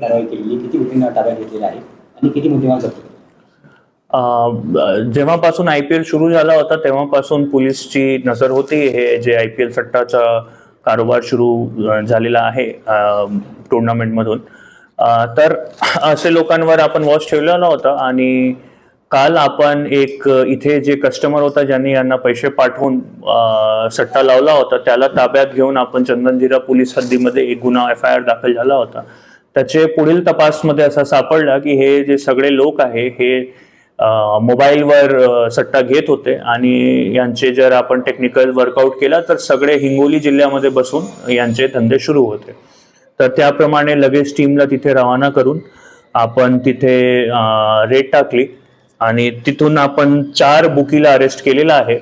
कारवाई केलेली किती मुठींना ताब्यात घेतलेला आहे आणि किती मुद्देमाल जप्त जेव्हापासून आय पी एल सुरू झाला होता तेव्हापासून पोलीसची नजर होती. हे जे आय पी एल सट्टाचा कारोबार सुरू झालेला आहे टुर्नामेंटमधून. तर असे लोकांवर आपण वॉच ठेवलेला होता आणि काल आपण एक इथे जे कस्टमर होता ज्यांनी यांना पैसे पाठवून सट्टा लावला होता त्याला ताब्यात घेऊन आपण चंदनजिरा पोलीस हद्दीमध्ये एक गुन्हा एफ आय आर दाखल झाला होता. त्याचे पुढील तपासमध्ये असा सापडला की हे जे सगळे लोक आहे हे मोबाईलवर सट्टा घेत होते आणि यांचे जर आपण टेक्निकल वर्कआउट केला तर सगळे हिंगोली जिल्ह्यामध्ये बसून यांचे धंदे सुरू होते. तर त्याप्रमाणे लगेच टीमला तिथे रवाना करून आपण तिथे रेट टाकली आणि तिथून आपण चार बुकीला अरेस्ट केलेला आहे.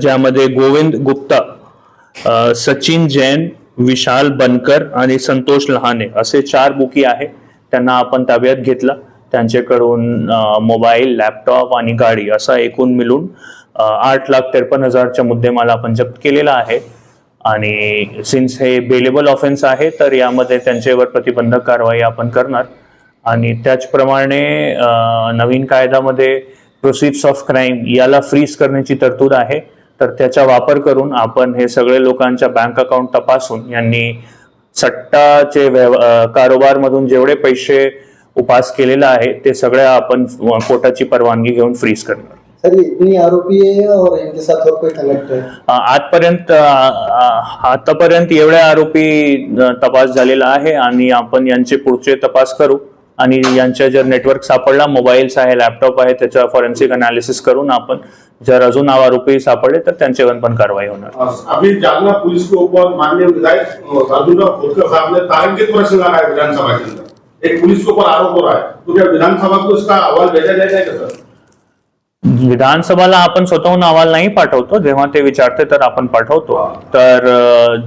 ज्यामध्ये गोविंद गुप्ता सचिन जैन विशाल बनकर आणि संतोष लहाने असे चार बुकी आहे. त्यांना आपण ताब्यात घेतला. त्यांच्याकडून मोबाईल लॅपटॉप आणि गाडी असा एकूण मिळून आठ लाख त्रेपन्न हजारच्या मुद्देमाला आपण जप्त केलेला आहे. आणि सिन्स हे बेलेबल ऑफेन्स आहे तर यामध्ये त्यांच्यावर प्रतिबंधक कारवाई आपण करणार. आणि त्याचप्रमाणे नवीन कायद्यामध्ये प्रोसिड्स ऑफ क्राईम याला फ्रीज करण्याची तरतूद आहे. तर त्याचा वापर करून आपण हे सगळे लोकांच्या बँक अकाउंट तपासून यांनी सट्टाचे व्यव कारोबारमधून जेवढे पैसे उपास केलेला आहे ते सगळे आपण कोर्टाची परवानगी घेऊन फ्रीज करणार. आजपर्यंत आतापर्यंत एवढे आरोपी तपास झालेला आहे आणि आपण यांचे पुढचे तपास करू. आणि यांच्या जर नेटवर्क सापडला मोबाईल्स आहे लॅपटॉप आहे त्याच्या फॉरेन्सिक अनालिसिस करून आपण जर अजून आरोपी सापडले तर त्यांच्यावर पण कारवाई होणार. अभी जालना पुलिस के ऊपर माननीय विधायक अर्जुनराव खोटकर साहब ने तारंकित प्रश्न लगाया विधानसभा के अंदर। एक पुलिस के ऊपर आरोप हो रहा है। तो क्या विधानसभा को इसका अहवाल भेजा जाएगा सर? विधानसभाला आपण स्वतःहून अहवाल नाही पाठवतो. जेव्हा ते विचारते तर आपण पाठवतो. तर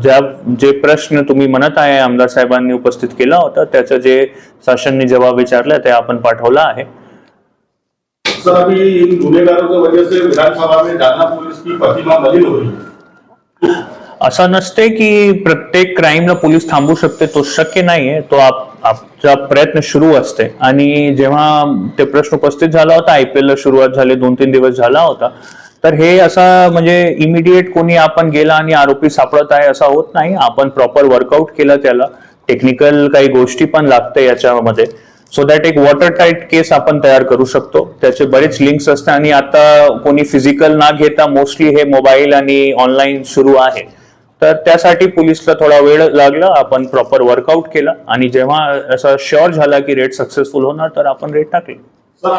ज्या जे प्रश्न तुम्ही म्हणत आहे आमदार साहेबांनी उपस्थित केला होता त्याचं जे शासनने जवाब विचारला ते आपण पाठवला आहे. सर अभी इन गुनेगारों की वजह से विधानसभा में जालना पुलिस की प्रतिमा मलिन हो रही है असं नसते की प्रत्येक क्राईमला पोलीस थांबू शकते तो शक्य नाहीये. तो आप आपचा प्रयत्न सुरू असते. आणि जेव्हा ते प्रश्न उपस्थित झाला होता आयपीएल ला सुरुवात झाली दोन तीन दिवस झाला होता तर हे असा म्हणजे इमिडिएट कोणी आपण गेला आणि आरोपी सापडत आहे असा होत नाही. आपण प्रॉपर वर्कआउट केलं त्याला. टेक्निकल काही गोष्टी पण लागते याच्यामध्ये. सो दॅट एक वॉटर टाईट केस आपण तयार करू शकतो. त्याचे बरेच लिंक्स असते आणि आता कोणी फिजिकल ना घेता मोस्टली हे मोबाईल आणि ऑनलाईन सुरू आहे. तर त्यासाठी पोलिसला थोडा वेळ लागला आपण प्रॉपर वर्कआउट केला आणि जेव्हा असं शुअर झाला की रेट सक्सेसफुल होणार तर आपण रेट टाकले. सर